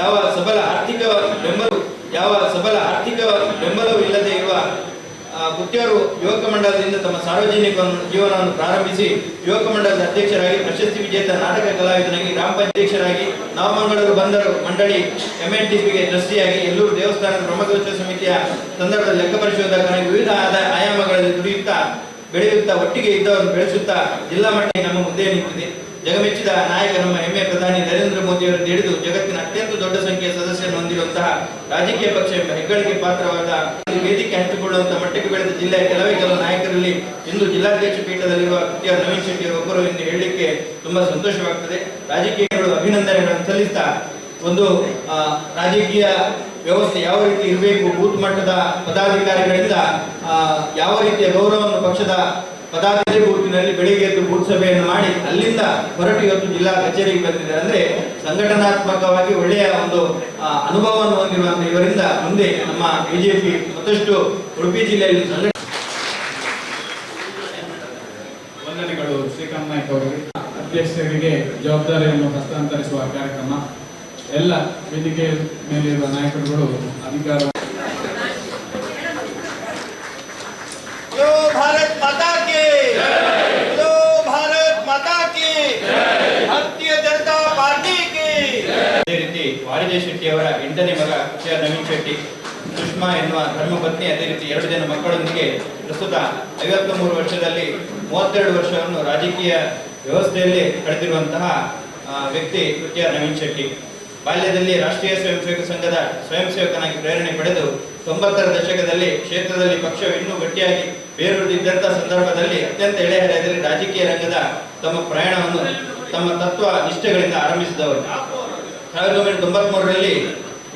ಯಾವ ಸಬಲ ಆರ್ಥಿಕ ಬೆಂಬಲ, ಯಾವ ಸಬಲ ಆರ್ಥಿಕ ಬೆಂಬಲವೂ ಇಲ್ಲದೆ ಇರುವ ಪುತ್ಯರು ಯುವಕ ಮಂಡಲದಿಂದ ತಮ್ಮ ಸಾರ್ವಜನಿಕ ಜೀವನವನ್ನು ಪ್ರಾರಂಭಿಸಿ, ಯುವಕ ಮಂಡಲದ ಅಧ್ಯಕ್ಷರಾಗಿ ಪ್ರಶಸ್ತಿ ವಿಜೇತ ನಾಟಕ ಕಲಾವಿದನಾಗಿ, ಗ್ರಾಮ ಪಂಚಾಯತ್ ನವಮಂಗಳೂರು ಬಂದರು ಮಂಡಳಿ ಎಂಎನ್ಟಿಪಿಗೆ ಟ್ರಸ್ಟಿಯಾಗಿ ಎಲ್ಲೂರು ದೇವಸ್ಥಾನದ ಬ್ರಹ್ಮಗೋತ್ಸವ ಸಮಿತಿಯ ಸಂದರ್ಭದ ಲೆಕ್ಕ ಪರಿಶೋಧಕನಾಗಿ ವಿವಿಧ ಆದಾಯ ಆಯಾಮಗಳಲ್ಲಿ ದುಡಿಯುತ್ತಾ, ಬೆಳೆಯುತ್ತಾ, ಒಟ್ಟಿಗೆ ಇದ್ದವರನ್ನು ಬೆಳೆಸುತ್ತಾ, ಜಿಲ್ಲಾ ಮಟ್ಟಿಗೆ ನಮ್ಮ ಮುಂದೆ ನಿಂತಿದೆ. ಜಗಮೆಚ್ಚಿದ ನಾಯಕ ನಮ್ಮ ಹೆಮ್ಮೆ ಪ್ರಧಾನಿ ನರೇಂದ್ರ ಮೋದಿ ಅವರಿಂದ ಹಿಡಿದು ಜಗತ್ತಿನ ಅತ್ಯಂತ ದೊಡ್ಡ ಸಂಖ್ಯೆಯ ಸದಸ್ಯರನ್ನು ಹೊಂದಿರುವಂತಹ ರಾಜಕೀಯ ಪಕ್ಷ ಎಂಬ ಹೆಗ್ಗಳಿಕೆ ಪಾತ್ರವಾದ ವೇದಿಕೆ ಹಂಚಿಕೊಳ್ಳುವಂತಹ ಮಟ್ಟಕ್ಕೆ ಬೆಳೆದ ಜಿಲ್ಲೆಯ ಕೆಲವೇ ಕೆಲವು ನಾಯಕರಲ್ಲಿ ಇಂದು ಜಿಲ್ಲಾಧ್ಯಕ್ಷ ಪೀಠದಲ್ಲಿರುವ ಕೃತಿಯ ನವೀನ್ ಶೆಟ್ಟಿ ಒಬ್ಬರು ಎಂದು ಹೇಳಲಿಕ್ಕೆ ತುಂಬಾ ಸಂತೋಷವಾಗ್ತದೆ. ರಾಜಕೀಯಗಳು ಅಭಿನಂದನೆಗಳನ್ನು ಸಲ್ಲಿಸ್ತಾ ಒಂದು ರಾಜಕೀಯ ವ್ಯವಸ್ಥೆ ಯಾವ ರೀತಿ ಇರಬೇಕು, ಬೂತ್ ಮಟ್ಟದ ಪದಾಧಿಕಾರಿಗಳಿಂದ ಯಾವ ರೀತಿಯ ಗೌರವವನ್ನು ಪಕ್ಷದ ಪದಾಧಿಕಾರಿ ಗುರುತಿನಲ್ಲಿ ಬೆಳಿಗ್ಗೆ ಎದ್ದು ಬೂತ್ ಮಾಡಿ ಅಲ್ಲಿಂದ ಹೊರಟು ಇವತ್ತು ಜಿಲ್ಲಾ ಕಚೇರಿಗೆ ಬಂದಿದ್ದಾರೆ ಅಂದ್ರೆ ಸಂಘಟನಾತ್ಮಕವಾಗಿ ಒಳ್ಳೆಯ ಒಂದು ಅನುಭವವನ್ನು ಹೊಂದಿರುವಂತಹ ಇವರಿಂದ ಮುಂದೆ ನಮ್ಮ ಬಿಜೆಪಿ ಮತ್ತಷ್ಟು ಉಡುಪಿ ಜಿಲ್ಲೆಯಲ್ಲಿ ಸಂಘಟನೆ ವಂದನೆಗಳು ಶ್ರೀಕಾಂತ್ ನಾಯ್ಕ ಅವರಿಗೆ. ಅಧ್ಯಕ್ಷರಿಗೆ ಜವಾಬ್ದಾರಿಯನ್ನು ಹಸ್ತಾಂತರಿಸುವ ಕಾರ್ಯಕ್ರಮ. ಎಲ್ಲ ವೇದಿಕೆ ಮೇಲಿರುವ ನಾಯಕರುಗಳು ಅಧಿಕಾರ ವಾರಿಜಯ ಶೆಟ್ಟಿ ಅವರ ಎಂಟನೇ ಮಗ ಆರ್ ನವೀನ್ ಶೆಟ್ಟಿ, ಸುಷ್ಮಾ ಎನ್ನುವ ಧರ್ಮಪತ್ನಿ ಅದೇ ರೀತಿ ಎರಡು ಜನ ಮಕ್ಕಳೊಂದಿಗೆ ಪ್ರಸ್ತುತ ಐವತ್ತ ಮೂರು ವರ್ಷದಲ್ಲಿ ಮೂವತ್ತೆರಡು ವರ್ಷವನ್ನು ರಾಜಕೀಯ ವ್ಯವಸ್ಥೆಯಲ್ಲಿ ಕಳೆದಿರುವಂತಹ ವ್ಯಕ್ತಿ ಆರ್ ನವೀನ್ ಶೆಟ್ಟಿ. ಬಾಲ್ಯದಲ್ಲಿ ರಾಷ್ಟ್ರೀಯ ಸ್ವಯಂ ಸೇವಕ ಸಂಘದ ಸ್ವಯಂ ಸೇವಕನಾಗಿ ಪ್ರೇರಣೆ ಪಡೆದು ತೊಂಬತ್ತರ ದಶಕದಲ್ಲಿ ಕ್ಷೇತ್ರದಲ್ಲಿ ಪಕ್ಷವು ಇನ್ನೂ ಗಟ್ಟಿಯಾಗಿ ಬೇರೂರಿದ್ದಂಥ ಸಂದರ್ಭದಲ್ಲಿ ಅತ್ಯಂತ ಎಳೆಹರೆಯದಲ್ಲಿ ರಾಜಕೀಯ ರಂಗದ ತಮ್ಮ ಪ್ರಯಾಣವನ್ನು ತಮ್ಮ ತತ್ವ ನಿಷ್ಠೆಗಳಿಂದ ಆರಂಭಿಸಿದವರು. ಸಾವಿರದ ಒಂಬೈನೂರ ತೊಂಬತ್ಮೂರರಲ್ಲಿ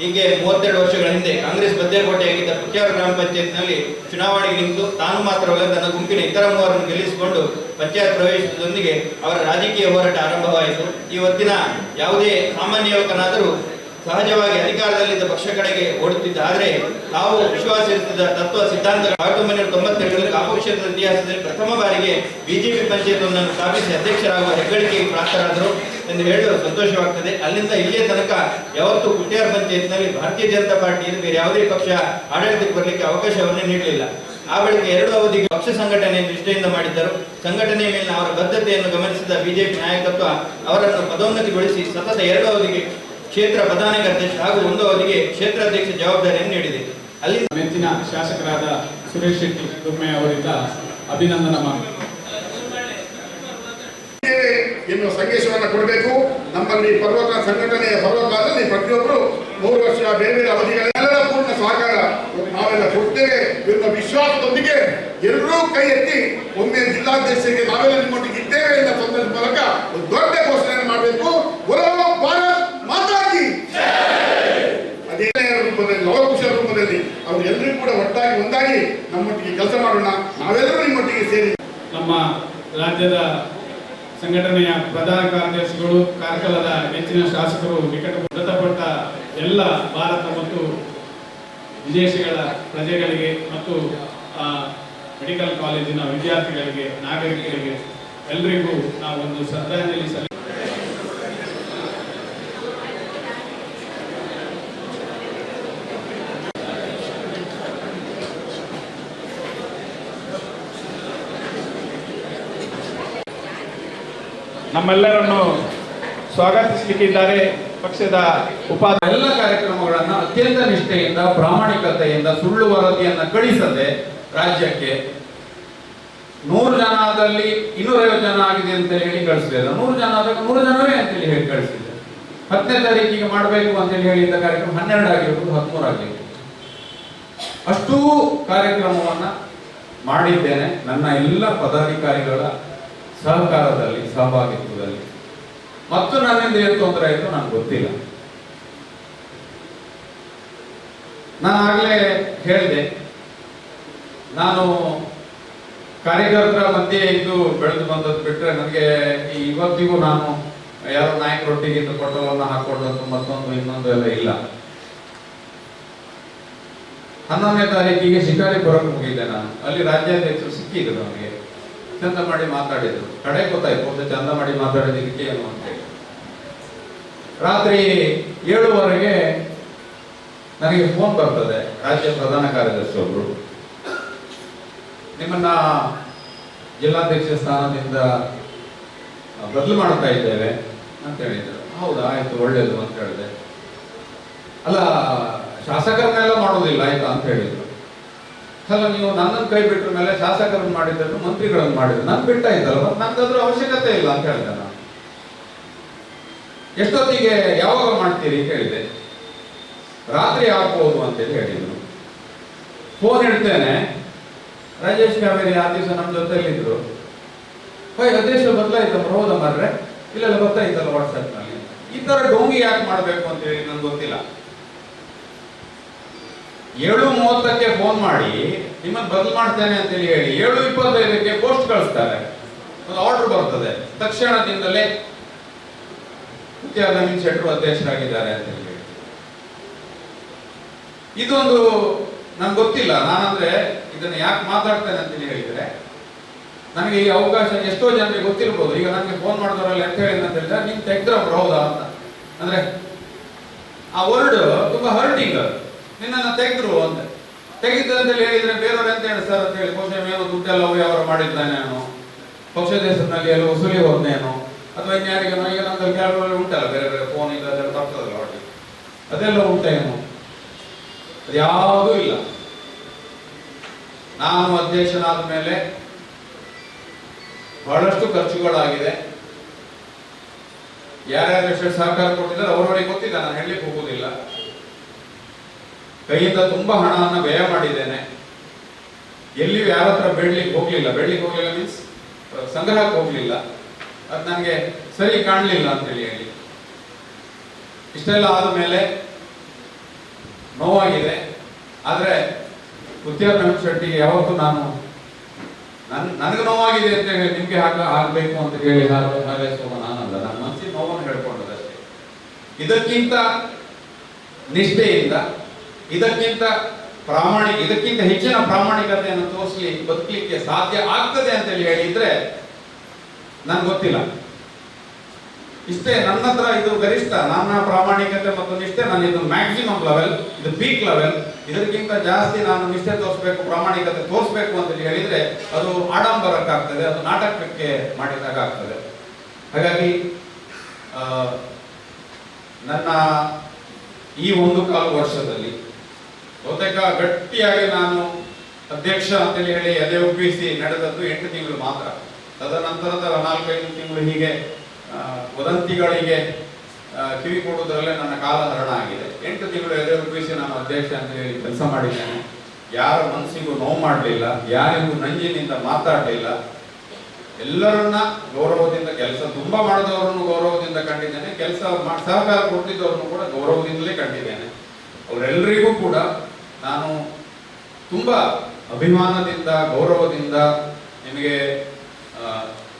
ಹೀಗೆ ಮೂವತ್ತೆರಡು ವರ್ಷಗಳ ಹಿಂದೆ ಕಾಂಗ್ರೆಸ್ ಬದ್ದೇಕೋಟೆಯಾಗಿದ್ದ ಪುತ್ಯಾರ ಗ್ರಾಮ ಪಂಚಾಯತ್ನಲ್ಲಿ ಚುನಾವಣೆಗೆ ನಿಂತು ತಾನು ಮಾತ್ರವಲ್ಲ ತನ್ನ ಗುಂಪಿನ ಇತರ ಮೂವರನ್ನು ಗೆಲ್ಲಿಸಿಕೊಂಡು ಪಂಚಾಯತ್ ಪ್ರವೇಶದೊಂದಿಗೆ ಅವರ ರಾಜಕೀಯ ಹೋರಾಟ ಆರಂಭವಾಯಿತು. ಈ ಹೊತ್ತಿನ ಯಾವುದೇ ಸಾಮಾನ್ಯ ಯುವಕನಾದರೂ ಸಹಜವಾಗಿ ಅಧಿಕಾರದಲ್ಲಿದ್ದ ಪಕ್ಷ ಕಡೆಗೆ ಓಡುತ್ತಿದ್ದ ಆದರೆ ತಾವು ವಿಶ್ವಾಸ ಇರುತ್ತಿದ್ದ ತತ್ವ ಸಿದ್ಧಾಂತ ಸಾವಿರದ ಒಂಬೈನೂರ ತೊಂಬತ್ತೆರಡರಲ್ಲಿ ಕಾಪು ಕ್ಷೇತ್ರದ ಇತಿಹಾಸದಲ್ಲಿ ಪ್ರಥಮ ಬಾರಿಗೆ ಬಿಜೆಪಿ ಪಂಚಾಯತ್ವನ್ನು ಸ್ಥಾಪಿಸಿ ಅಧ್ಯಕ್ಷರಾಗುವ ಹೆಗ್ಗಳಿಕೆಗೆ ಪ್ರಾಪ್ತರಾದರು ಎಂದು ಹೇಳಲು ಸಂತೋಷವಾಗ್ತದೆ. ಅಲ್ಲಿಂದ ಇಲ್ಲಿಯ ತನಕ ಯಾವತ್ತೂ ಕುಟ್ಟಿಯಾರ್ ಪಂಚಾಯತ್ನಲ್ಲಿ ಭಾರತೀಯ ಜನತಾ ಪಾರ್ಟಿಯಿಂದ ಬೇರೆ ಯಾವುದೇ ಪಕ್ಷ ಆಡಳಿತಕ್ಕೆ ಬರಲಿಕ್ಕೆ ಅವಕಾಶವನ್ನೇ ನೀಡಲಿಲ್ಲ. ಆ ಬಳಿಕ ಎರಡು ಅವಧಿಗೆ ಪಕ್ಷ ಸಂಘಟನೆ ನಿಷ್ಠೆಯಿಂದ ಮಾಡಿದ್ದರು. ಸಂಘಟನೆಯ ಮೇಲಿನ ಅವರ ಬದ್ಧತೆಯನ್ನು ಗಮನಿಸಿದ ಬಿಜೆಪಿ ನಾಯಕತ್ವ ಅವರನ್ನು ಪದೋನ್ನತಿಗೊಳಿಸಿ ಸತತ ಎರಡು ಅವಧಿಗೆ ಕ್ಷೇತ್ರ ಪ್ರಧಾನ ಕಾರ್ಯದರ್ಶಿ ಹಾಗೂ ಒಂದು ಅವಧಿಗೆ ಕ್ಷೇತ್ರಾಧ್ಯಕ್ಷ ಜವಾಬ್ದಾರಿಯನ್ನು ನೀಡಿದೆ. ಅಲ್ಲಿ ಮೆಚ್ಚಿನ ಶಾಸಕರಾದ ಸುರೇಶ್ ಶೆಟ್ಟಿ ದುರ್ಮೆ ಅವರಿಂದ ಅಭಿನಂದನೆ ಮಾತು ಎನ್ನುವ ಸಂದೇಶವನ್ನು ಕೊಡಬೇಕು. ನಮ್ಮಲ್ಲಿ ಪರ್ವತ ಸಂಘಟನೆಯ ಪರ್ವಕಾಲದಲ್ಲಿ ಪ್ರತಿಯೊಬ್ಬರು ಮೂರು ವರ್ಷ ಬೇರೆ ಬೇರೆ ಅವಧಿಗಳೆಲ್ಲರ ಪೂರ್ಣ ಸಹಕಾರ ನಾವೆಲ್ಲ ಕೊಡ್ತೇವೆ ಎಂಬ ವಿಶ್ವಾಸದೊಂದಿಗೆ ಎಲ್ಲರೂ ಕೈ ಎತ್ತಿ ಒಮ್ಮೆ ಜಿಲ್ಲಾಧ್ಯಕ್ಷರಿಗೆ ನಾವೆಲ್ಲ ನಿಮ್ಮೊಟ್ಟಿಗೆ ಇದ್ದೇವೆ ಎನ್ನುವ ಸಂದರ್ಭ ಮೂಲಕ ಒಂದು ದೊಡ್ಡ ಘೋಷಣೆಯನ್ನು ಮಾಡಬೇಕು ಬರೋ ಭಾರತ್ ಮಾತಾಗಿ ಅದೇ ರೂಪದಲ್ಲಿ ಲವಕುಶ ರೂಪದಲ್ಲಿ ಅವರು ಎಲ್ಲರೂ ಕೂಡ ಒಟ್ಟಾಗಿ ಒಂದಾಗಿ ನಮ್ಮೊಟ್ಟಿಗೆ ಕೆಲಸ ಮಾಡೋಣ. ನಾವೆಲ್ಲರೂ ನಿಮ್ಮೊಟ್ಟಿಗೆ ಸೇರಿ. ನಮ್ಮ ರಾಜ್ಯದ ಸಂಘಟನೆಯ ಪ್ರಧಾನ ಕಾರ್ಯದರ್ಶಿಗಳು, ಕಾರ್ಕಳದ ಹೆಚ್ಚಿನ ಶಾಸಕರು ನಿಕಟ ಮೃತಪಟ್ಟ ಎಲ್ಲ ಭಾರತ ಮತ್ತು ವಿದೇಶಗಳ ಪ್ರಜೆಗಳಿಗೆ ಮತ್ತು ಮೆಡಿಕಲ್ ಕಾಲೇಜಿನ ವಿದ್ಯಾರ್ಥಿಗಳಿಗೆ, ನಾಗರಿಕರಿಗೆ ಎಲ್ರಿಗೂ ನಾವು ಒಂದು ಶ್ರದ್ಧಾಂಜಲಿ ಸಲ್ಲಿ ನಮ್ಮೆಲ್ಲರನ್ನು ಸ್ವಾಗತಿಸಲಿಕ್ಕಿದ್ದಾರೆ ಪಕ್ಷದ ಉಪ ಎಲ್ಲ ಕಾರ್ಯಕ್ರಮಗಳನ್ನು ಅತ್ಯಂತ ನಿಷ್ಠೆಯಿಂದ, ಪ್ರಾಮಾಣಿಕತೆಯಿಂದ, ಸುಳ್ಳು ವರದಿಯನ್ನು ಕಳಿಸದೆ ರಾಜ್ಯಕ್ಕೆ ನೂರು ಜನದಲ್ಲಿ ಇನ್ನೂರೈವತ್ತು ಜನ ಆಗಿದೆ ಅಂತ ಹೇಳಿ ಕಳಿಸಿದ್ದಾರೆ ನೂರು ಜನ ಆದಾಗ ನೂರು ಜನವೇ ಅಂತೇಳಿ ಹೇಳಿ ಕಳಿಸಿದ್ದಾರೆ ಹತ್ತನೇ ತಾರೀಕಿಗೆ ಮಾಡಬೇಕು ಅಂತೇಳಿ ಹೇಳಿದ್ದ ಕಾರ್ಯಕ್ರಮ ಹನ್ನೆರಡು ಆಗಿರ್ಬೋದು, ಹದಿಮೂರು ಆಗಿರ್ಬೋದು. ಅಷ್ಟೂ ಕಾರ್ಯಕ್ರಮವನ್ನ ಮಾಡಿದ್ದೇನೆ. ನನ್ನ ಎಲ್ಲ ಪದಾಧಿಕಾರಿಗಳ ಸಹಕಾರದಲ್ಲಿ, ಸಹಭಾಗಿತ್ವದಲ್ಲಿ. ಮತ್ತು ನನ್ನಿಂದ ಏನು ತೊಂದರೆ ಆಯಿತು ನನಗೆ ಗೊತ್ತಿಲ್ಲ. ನಾನು ಆಗಲೇ ಹೇಳಿದೆ, ನಾನು ಕಾರ್ಯಕರ್ತರ ಮಧ್ಯೆ ಇದ್ದು ಬೆಳೆದು ಬಂದದ್ದು ಬಿಟ್ಟರೆ ನನಗೆ ಈ ಇವತ್ತಿಗೂ ನಾನು ಯಾರೋ ನಾಯಕರೊಟ್ಟಿಗೆ ಇದ್ದು ಪಟೋಲನ್ನು ಹಾಕೊಂಡದ್ದು ಮತ್ತೊಂದು, ಇನ್ನೊಂದು ಎಲ್ಲ ಇಲ್ಲ. ಹನ್ನೊಂದನೇ ತಾರೀಕಿಗೆ ಶಿಕಾರಿಪುರಕ್ಕೆ ಹೋಗಿದ್ದೆ ನಾನು. ಅಲ್ಲಿ ರಾಜ್ಯಾಧ್ಯಕ್ಷರು ಸಿಕ್ಕಿದ್ರು ನನಗೆ ಚಂದ ಮಾಡಿ ಮಾತಾಡಿದ್ರು. ಕಡೆ ಗೊತ್ತಾಯ್ತು, ಒಂದು ಚಂದ ಮಾಡಿ ಮಾತಾಡಿದ್ದಕ್ಕೆ ಏನು ಅಂತ ರಾತ್ರಿ ಏಳುವರೆಗೆ ನನಗೆ ಫೋನ್ ಬರ್ತದೆ, ರಾಜ್ಯ ಪ್ರಧಾನ ಕಾರ್ಯದರ್ಶಿ ಒಬ್ರು. ನಿಮ್ಮನ್ನ ಜಿಲ್ಲಾಧ್ಯಕ್ಷ ಸ್ಥಾನದಿಂದ ಬದಲು ಮಾಡ್ತಾ ಇದ್ದೇವೆ ಅಂತ ಹೇಳಿದ್ರು. ಹೌದಾ, ಆಯ್ತು, ಒಳ್ಳೇದು ಅಂತ ಹೇಳಿದೆ. ಅಲ್ಲ, ಶಾಸಕರನ್ನೆಲ್ಲ ಮಾಡೋದಿಲ್ಲ, ಆಯ್ತಾ ಅಂತ ಹೇಳಿದ್ರು. ಅಲ್ಲ ನೀವು ನನ್ನನ್ನು ಕೈ ಬಿಟ್ಟ ಮೇಲೆ ಶಾಸಕರನ್ನು ಮಾಡಿದ್ದನ್ನು ಮಂತ್ರಿಗಳನ್ನು ಮಾಡಿದ್ರು. ನನ್ ಬಿಟ್ಟ ಇದ್ದಲ್ಲ ನನ್ಗದ್ರ ಅವಶ್ಯಕತೆ ಇಲ್ಲ ಅಂತ ಹೇಳಿದೆ ನಾನು. ಎಷ್ಟೊತ್ತಿಗೆ ಯಾವಾಗ ಮಾಡ್ತೀರಿ ಕೇಳಿದೆ ರಾತ್ರಿ ಆಗ್ಬೋದು ಅಂತೇಳಿ ಹೇಳಿದ್ರು. ಫೋನ್ ಇಡ್ತೇನೆ. ರಾಜೇಶ್ ಕಾವೇರಿ ಆ ದಿವಸ ನಮ್ಮ ಜೊತೆಯಲ್ಲಿದ್ದರು ಹೋಯ್ ಅಧ್ಯಕ್ಷ ಬದಲಾಯ್ತಮ್ಮ ಹೌದ ಮಾರ್ರೆ? ಇಲ್ಲೆಲ್ಲ ಗೊತ್ತಾಯ್ತಲ್ಲ ವಾಟ್ಸಪ್ನಲ್ಲಿ? ಈ ತರ ಡೋಂಗಿ ಯಾಕೆ ಮಾಡಬೇಕು ಅಂತ ಹೇಳಿ ನನ್ಗೆ ಗೊತ್ತಿಲ್ಲ. ಏಳು ಮೂವತ್ತಕ್ಕೆ ಫೋನ್ ಮಾಡಿ, ನಿಮ್ಮನ್ನು ಬದಲು ಮಾಡ್ತೇನೆ ಅಂತೇಳಿ ಹೇಳಿ, ಏಳು ಇಪ್ಪತ್ತೈದಕ್ಕೆ ಪೋಸ್ಟ್ ಕಳಿಸ್ತಾರೆ. ಒಂದು ಆರ್ಡರ್ ಬರ್ತದೆ. ತಕ್ಷಣದಿಂದಲೇ ಮುತ್ಯ ನವೀನ್ ಶೆಟ್ರು ಅಧ್ಯಕ್ಷರಾಗಿದ್ದಾರೆ ಅಂತ ಹೇಳಿ. ಇದೊಂದು ನನ್ಗೆ ಗೊತ್ತಿಲ್ಲ. ನಾನಂದ್ರೆ ಇದನ್ನ ಯಾಕೆ ಮಾತಾಡ್ತೇನೆ ಅಂತ ಹೇಳಿದ್ರೆ, ನನಗೆ ಈ ಅವಕಾಶ ಎಷ್ಟೋ ಜನರಿಗೆ ಗೊತ್ತಿರ್ಬೋದು. ಈಗ ನನಗೆ ಫೋನ್ ಮಾಡಿದವರಲ್ಲ ಅಂತ ಹೇಳಿ ಅಂತ ಹೇಳಿದ್ರೆ ನಿಮ್ ತೆಗ್ದ್ರ ಹೌದಾ? ಅಂತ. ಅಂದ್ರೆ ಆ ವರ್ಡ್ ತುಂಬಾ ಹರ್ಟಿಂಗ್ ನಿನ್ನನ್ನ ತೆಗೆದ್ರು ಅಂತ ತೆಗೆದ್ರು ಅಂತೇಳಿ ಹೇಳಿದ್ರೆ ಬೇರೆಯವ್ರು ಎಂತ ಹೇಳ್ತಾರೆ ಅಂತ ಹೇಳಿ ಬಹುಶಃ ಏನೋ ದುಡ್ಡೆಲ್ಲ ವ್ಯವಹಾರ ಮಾಡಿದ್ದಾನೇನೋ ಪಕ್ಷದ ಹೆಸರಿನಲ್ಲಿ ಎಲ್ಲ ವಸೂಲಿ ಹೋದ್ನೇನೋ ಅಥವಾ ಇನ್ಯಾರಿಗೇನೋ ನಮ್ದು ಕೆಲವರಲ್ಲಿ ಉಂಟಲ್ಲ, ಬೇರೆ ಬೇರೆ ಫೋನ್ ಇಲ್ಲ ಅದೆಲ್ಲ ಬರ್ತದಲ್ಲ ಒಟ್ಟಿಗೆ ಅದೆಲ್ಲ ಉಂಟೇನೋ ಅದ್ಯಾವುದೂ ಇಲ್ಲ. ನಾನು ಅಧ್ಯಕ್ಷನಾದ ಮೇಲೆ ಬಹಳಷ್ಟು ಖರ್ಚುಗಳಾಗಿದೆ. ಯಾರ್ಯಾರು ಎಷ್ಟು ಸಹಕಾರ ಕೊಟ್ಟಿದ್ದಾರೆ ಅವರವರಿಗೆ ಗೊತ್ತಿಲ್ಲ, ನಾನು ಹೇಳಲಿಕ್ಕೆ ಹೋಗುವುದಿಲ್ಲ ಕೈಯಿಂದ ತುಂಬಾ ಹಣವನ್ನು ವ್ಯಯ ಮಾಡಿದ್ದೇನೆ. ಎಲ್ಲಿಯೂ ಯಾರ ಹತ್ರ ಬೇಡ್ಲಿಕ್ಕೆ ಹೋಗ್ಲಿಲ್ಲ. ಬೇಡ್ಲಿಕ್ಕೆ ಹೋಗ್ಲಿಲ್ಲ ಮೀನ್ಸ್ ಸಂಗ್ರಹಕ್ಕೆ ಹೋಗ್ಲಿಲ್ಲ. ಅದು ನನಗೆ ಸರಿ ಕಾಣಲಿಲ್ಲ ಅಂತ ಹೇಳಿ ಇಷ್ಟೆಲ್ಲ ಆದ ಮೇಲೆ ನೋವಾಗಿದೆ. ಆದರೆ ಉದ್ಯೋಗ ಶೆಟ್ಟಿಗೆ ಯಾವತ್ತೂ ನಾನು ನನ್, ನನಗೆ ನೋವಾಗಿದೆ ಅಂತ ಹೇಳಿ ನಿಮಗೆ ಹಾಕ ಆಗಬೇಕು ಅಂತ ಹೇಳಿ ಹಾಗೆ ಹಾರೈಸುವ ನಾನಲ್ಲ. ನನ್ನ ಮನಸ್ಸಿನ ನೋವನ್ನು ಹೇಳ್ಕೊಂಡದಷ್ಟೇ. ಇದಕ್ಕಿಂತ ನಿಷ್ಠೆಯಿಂದ ಇದಕ್ಕಿಂತ ಪ್ರಾಮಾಣಿಕ ಇದಕ್ಕಿಂತ ಹೆಚ್ಚಿನ ಪ್ರಾಮಾಣಿಕತೆಯನ್ನು ತೋರಿಸಲಿ ಬದುಕಲಿಕ್ಕೆ ಸಾಧ್ಯ ಆಗ್ತದೆ ಅಂತ ಹೇಳಿ ಹೇಳಿದ್ರೆ ನನ್ಗೆ ಗೊತ್ತಿಲ್ಲ. ಇಷ್ಟೇ ನನ್ನ ಹತ್ರ ಇದು ಗರಿಷ್ಠ ನನ್ನ ಪ್ರಾಮಾಣಿಕತೆ ಮತ್ತು ನಿಷ್ಠೆ ನಾನು ಇದು ಮ್ಯಾಕ್ಸಿಮಮ್ ಲೆವೆಲ್ ಇದು ಪೀಕ್ ಲೆವೆಲ್ ಇದಕ್ಕಿಂತ ಜಾಸ್ತಿ ನಾನು ನಿಷ್ಠೆ ತೋರಿಸ್ಬೇಕು, ಪ್ರಾಮಾಣಿಕತೆ ತೋರಿಸ್ಬೇಕು ಅಂತ ಹೇಳಿ ಹೇಳಿದ್ರೆ ಅದು ಆಡಂಬರಕ್ಕಾಗ್ತದೆ, ಅದು ನಾಟಕಕ್ಕೆ ಮಾಡಿದಾಗ ಆಗ್ತದೆ. ಹಾಗಾಗಿ ನನ್ನ ಈ ಒಂದು ಕಾಲು ವರ್ಷದಲ್ಲಿ ಬಹುತೇಕ ಗಟ್ಟಿಯಾಗಿ ನಾನು ಅಧ್ಯಕ್ಷ ಅಂತೇಳಿ ಹೇಳಿ ಎದೆ ಒಪ್ಪಿಸಿ ನಡೆದದ್ದು ಎಂಟು ತಿಂಗಳು ಮಾತ್ರ. ತದನಂತರದ ನಾಲ್ಕೈದು ತಿಂಗಳು ಹೀಗೆ ವದಂತಿಗಳಿಗೆ ಕಿವಿ ಕೊಡುವುದರಲ್ಲೇ ನನ್ನ ಕಾಲ ಹರಣ ಆಗಿದೆ. ಎಂಟು ತಿಂಗಳು ಎದೆ ಒಪ್ಪಿಸಿ ನಾನು ಅಧ್ಯಕ್ಷ ಅಂತ ಹೇಳಿ ಕೆಲಸ ಮಾಡಿದ್ದೇನೆ. ಯಾರ ಮನಸ್ಸಿಗೂ ನೋವು ಮಾಡಲಿಲ್ಲ, ಯಾರಿಗೂ ನಂಜಿನಿಂದ ಮಾತಾಡಲಿಲ್ಲ. ಎಲ್ಲರನ್ನ ಗೌರವದಿಂದ, ಕೆಲಸ ತುಂಬಾ ಮಾಡಿದವರನ್ನು ಗೌರವದಿಂದ ಕಂಡಿದ್ದೇನೆ. ಕೆಲಸ ಸಹಕಾರ ಕೊಟ್ಟಿದ್ದವರನ್ನು ಕೂಡ ಗೌರವದಿಂದಲೇ ಕಂಡಿದ್ದೇನೆ. ಅವರೆಲ್ಲರಿಗೂ ಕೂಡ ನಾನು ತುಂಬ ಅಭಿಮಾನದಿಂದ, ಗೌರವದಿಂದ ನಿಮಗೆ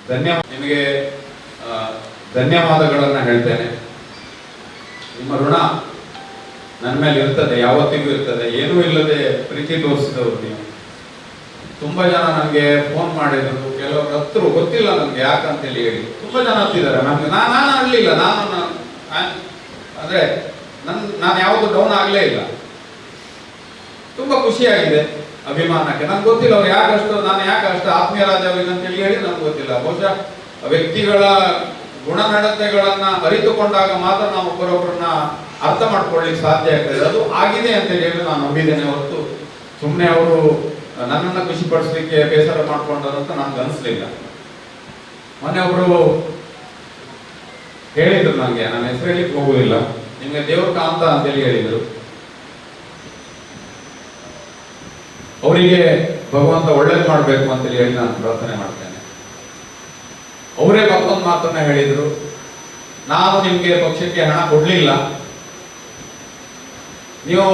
ಧನ್ಯ, ನಿಮಗೆ ಧನ್ಯವಾದಗಳನ್ನು ಹೇಳ್ತೇನೆ. ನಿಮ್ಮ ಋಣ ನನ್ನ ಮೇಲೆ ಇರ್ತದೆ, ಯಾವತ್ತಿಗೂ ಇರ್ತದೆ, ಏನೂ ಇಲ್ಲದೆ ಪ್ರೀತಿ ತೋರಿಸಿದವರು ನೀವು. ತುಂಬ ಜನ ನನಗೆ ಫೋನ್ ಮಾಡಿದ್ರು, ಕೆಲವರು ಹತ್ರ ಗೊತ್ತಿಲ್ಲ ನನಗೆ ಯಾಕಂತೇಳಿ ಹೇಳಿ. ತುಂಬ ಜನ ಹತ್ತಿದ್ದಾರೆ ನನಗೆ. ನಾನು ನಾನು ಅಳ್ಲಿಲ್ಲ ನಾನು ಅಂದರೆ ನನ್ನ ನಾನು ಯಾವುದು ಡೌನ್ ಆಗಲೇ ಇಲ್ಲ. ತುಂಬಾ ಖುಷಿಯಾಗಿದೆ ಅಭಿಮಾನಕ್ಕೆ. ನಂಗೆ ಗೊತ್ತಿಲ್ಲ ಅವ್ರು ಯಾಕಷ್ಟು ನಾನು ಯಾಕೆ ಅಷ್ಟು ಆತ್ಮೀಯರಾದವರಿಗೆ ಅಂತ ಹೇಳಿ ನನಗೆ ಗೊತ್ತಿಲ್ಲ. ಬಹುಶಃ ವ್ಯಕ್ತಿಗಳ ಗುಣನಡತೆಗಳನ್ನ ಅರಿತುಕೊಂಡಾಗ ಮಾತ್ರ ನಾವು ಒಬ್ಬರೊಬ್ಬರನ್ನ ಅರ್ಥ ಮಾಡ್ಕೊಳ್ಳಿಕ್ಕೆ ಸಾಧ್ಯ ಆಗ್ತದೆ. ಅದು ಆಗಿದೆ ಅಂತ ಹೇಳಿ ನಾನು ನಂಬಿದ್ದೇನೆ ಹೊರತು ಸುಮ್ಮನೆ ಅವರು ನನ್ನನ್ನು ಖುಷಿಪಡಿಸ್ಲಿಕ್ಕೆ ಬೇಸರ ಅಂತ ನನ್ಗೆ ಅನಿಸ್ಲಿಲ್ಲ. ಮೊನ್ನೆ ಒಬ್ರು ಹೇಳಿದ್ರು ನನಗೆ ನನ್ನ ಹೆಸರು ಹೋಗುದಿಲ್ಲ. ನಿಮಗೆ ದೇವ್ರ ಕಾಂತ ಅಂತೇಳಿ ಹೇಳಿದ್ರು. ಅವರಿಗೆ ಭಗವಂತ ಒಳ್ಳೇದು ಮಾಡ್ಬೇಕು ಅಂತೇಳಿ ಹೇಳಿ ನಾನು ಪ್ರಾರ್ಥನೆ ಮಾಡ್ತೇನೆ. ಅವರೇ ಮತ್ತೊಂದು ಮಾತನ್ನ ಹೇಳಿದ್ರು. ನಾನು ನಿಮ್ಗೆ ಪಕ್ಷಕ್ಕೆ ಹಣ ಕೊಡ್ಲಿಲ್ಲ. ನೀವು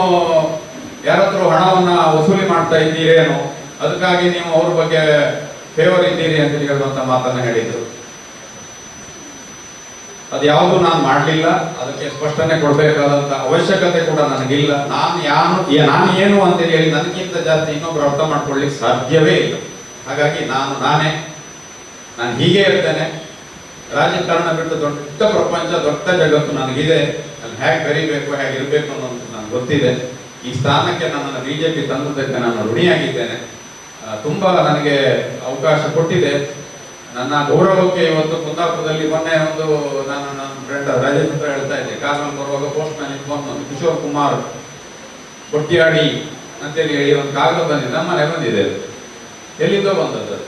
ಯಾರತ್ರ ಹಣವನ್ನ ವಸೂಲಿ ಮಾಡ್ತಾ ಇದ್ದೀರೇನೋ, ಅದಕ್ಕಾಗಿ ನೀವು ಅವ್ರ ಬಗ್ಗೆ ಫೇವರ್ ಇದ್ದೀರಿ ಅಂತ ಹೇಳುವಂತ ಮಾತನ್ನ ಹೇಳಿದ್ರು. ಅದು ಯಾವುದು ನಾನು ಮಾಡಲಿಲ್ಲ, ಅದಕ್ಕೆ ಸ್ಪಷ್ಟನೆ ಕೊಡಬೇಕಾದಂಥ ಅವಶ್ಯಕತೆ ಕೂಡ ನನಗಿಲ್ಲ. ನಾನು ಯಾನು ನಾನು ಏನು ಅಂತ ಹೇಳಿ ನನಗಿಂತ ಜಾಸ್ತಿ ಇನ್ನೊಬ್ರು ಅರ್ಥ ಮಾಡ್ಕೊಳ್ಳಿಕ್ಕೆ ಸಾಧ್ಯವೇ ಇಲ್ಲ. ಹಾಗಾಗಿ ನಾನು, ನಾನೇ, ನಾನು ಹೀಗೆ ಇರ್ತೇನೆ ರಾಜಕಾರಣ ಬಿಟ್ಟು ದೊಡ್ಡ ಪ್ರಪಂಚ, ದೊಡ್ಡ ಜಗತ್ತು ನನಗಿದೆ. ಅಲ್ಲಿ ಹೇಗೆ ಬೆರಿಬೇಕು ಹೇಗೆ ಇರಬೇಕು ಅನ್ನೋದು ನನಗೆ ಗೊತ್ತಿದೆ. ಈ ಸ್ಥಾನಕ್ಕೆ ನನ್ನನ್ನು ಬಿಜೆಪಿ ತಂದದಕ್ಕೆ ನಾನು ಋಣಿಯಾಗಿದ್ದೇನೆ. ತುಂಬಾ ನನಗೆ ಅವಕಾಶ ಕೊಟ್ಟಿದೆ. ನನ್ನ ಗೌರವಕ್ಕೆ ಇವತ್ತು ಕುಂದಾಪುರದಲ್ಲಿ ಮೊನ್ನೆ ಒಂದು ನಾನು ನನ್ನ ಫ್ರೆಂಡ್ ರಾಜೇಶ್ ಹತ್ರ ಹೇಳ್ತಾ ಇದ್ದೆ. ಕಾರ್ನಲ್ಲಿ ಬರುವಾಗ ಪೋಸ್ಟ್ ಮ್ಯಾನ್ ಬಂದು ಕಿಶೋರ್ ಕುಮಾರ್ ಕೊಟ್ಟಿಯಾಡಿ ಅಂತೇಳಿ ಹೇಳಿ ಒಂದು ಕಾಗದ ಬಂದಿದೆ. ನಮ್ಮ ಮನೆ ಬಂದಿದೆ ಎಲ್ಲಿಂದ ಬಂದದ್ದು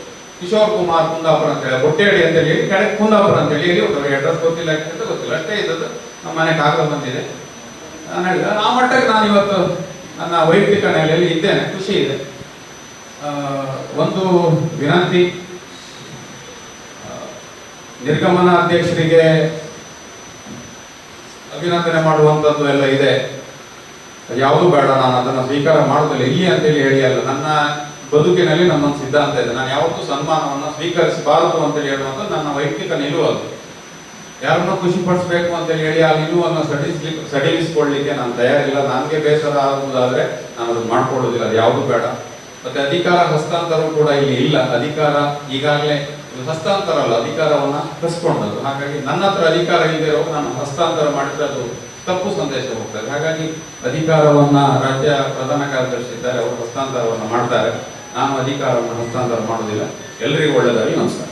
ಕಿಶೋರ್ ಕುಮಾರ್ ಕುಂದಾಪುರ ಅಂತ ಹೇಳಿ ಕೊಟ್ಟಿಯಾಡಿ ಅಂತ ಹೇಳಿ, ಕಡೆ ಕುಂದಾಪುರ ಅಂತ ಹೇಳಿ ಅವ್ರಿಗೆ ಅಡ್ರೆಸ್ ಗೊತ್ತಿಲ್ಲ ಅಂತ ಗೊತ್ತಿಲ್ಲ. ಅಷ್ಟೇ ಇದ್ದದ್ದು. ನಮ್ಮ ಮನೆ ಕಾಗದ ಬಂದಿದೆ. ನಾನು ಹೇಳಿದೆ, ಆ ಮಟ್ಟಕ್ಕೆ ನಾನು ಇವತ್ತು ನನ್ನ ವೈಯಕ್ತಿಕ ನೆಲೆಯಲ್ಲಿ ಇದ್ದೇನೆ. ಖುಷಿ ಇದೆ. ಒಂದು ವಿನಂತಿ ನಿರ್ಗಮನ ಅಧ್ಯಕ್ಷರಿಗೆ ಅಭಿನಂದನೆ ಮಾಡುವಂಥದ್ದು ಎಲ್ಲ ಇದೆ. ಯಾವುದು ಬೇಡ, ನಾನು ಅದನ್ನು ಸ್ವೀಕಾರ ಮಾಡೋದಿಲ್ಲ ಇಲ್ಲಿ ಅಂತೇಳಿ ಹೇಳಿ ಅಲ್ಲ, ನನ್ನ ಬದುಕಿನಲ್ಲಿ ನನ್ನೊಂದು ಸಿದ್ಧಾಂತ ಇದೆ. ನಾನು ಯಾವತ್ತೂ ಸನ್ಮಾನವನ್ನು ಸ್ವೀಕರಿಸಬಾರದು ಅಂತೇಳಿ ಹೇಳುವಂಥದ್ದು ನನ್ನ ವೈಯಕ್ತಿಕ ನಿಲುವು ಅದು. ಯಾರನ್ನು ಖುಷಿ ಪಡಿಸ್ಬೇಕು ಅಂತೇಳಿ ಹೇಳಿ ಆ ನಿಲುವನ್ನು ಸಡಿಲಿಸ್ಲಿಕ್ಕೆ ಸಡಿಲಿಸ್ಕೊಳ್ಳಿಕ್ಕೆ ನಾನು ತಯಾರಿಲ್ಲ. ನನಗೆ ಬೇಸರ ಆಗುವುದಾದ್ರೆ ನಾನು ಅದನ್ನು ಮಾಡ್ಕೊಳ್ಳೋದಿಲ್ಲ ಅದು ಯಾವುದು ಬೇಡ. ಮತ್ತೆ ಅಧಿಕಾರ ಹಸ್ತಾಂತರವೂ ಕೂಡ ಇಲ್ಲಿ ಇಲ್ಲ. ಅಧಿಕಾರ ಈಗಾಗಲೇ ಹಸ್ತಾಂತರ ಅಲ್ಲ ಅಧಿಕಾರವನ್ನ ಕಸ್ಕೊಂಡದ್ದು. ಹಾಗಾಗಿ ನನ್ನ ಹತ್ರ ಅಧಿಕಾರ ಇಲ್ಲದೆ ಇರೋ ನಾನು ಹಸ್ತಾಂತರ ಮಾಡಿದ್ರೆ ಅದು ತಪ್ಪು ಸಂದೇಶ ಹೋಗ್ತದೆ ಹಾಗಾಗಿ ಅಧಿಕಾರವನ್ನ ರಾಜ್ಯ ಪ್ರಧಾನ ಕಾರ್ಯದರ್ಶಿ ಇದ್ದಾರೆ, ಅವರು ಹಸ್ತಾಂತರವನ್ನು ಮಾಡ್ತಾರೆ. ನಾನು ಅಧಿಕಾರವನ್ನು ಹಸ್ತಾಂತರ ಮಾಡೋದಿಲ್ಲ ಎಲ್ಲರಿಗೂ ಒಳ್ಳೆಯದಾಗಿ ನಮಸ್ಕಾರ.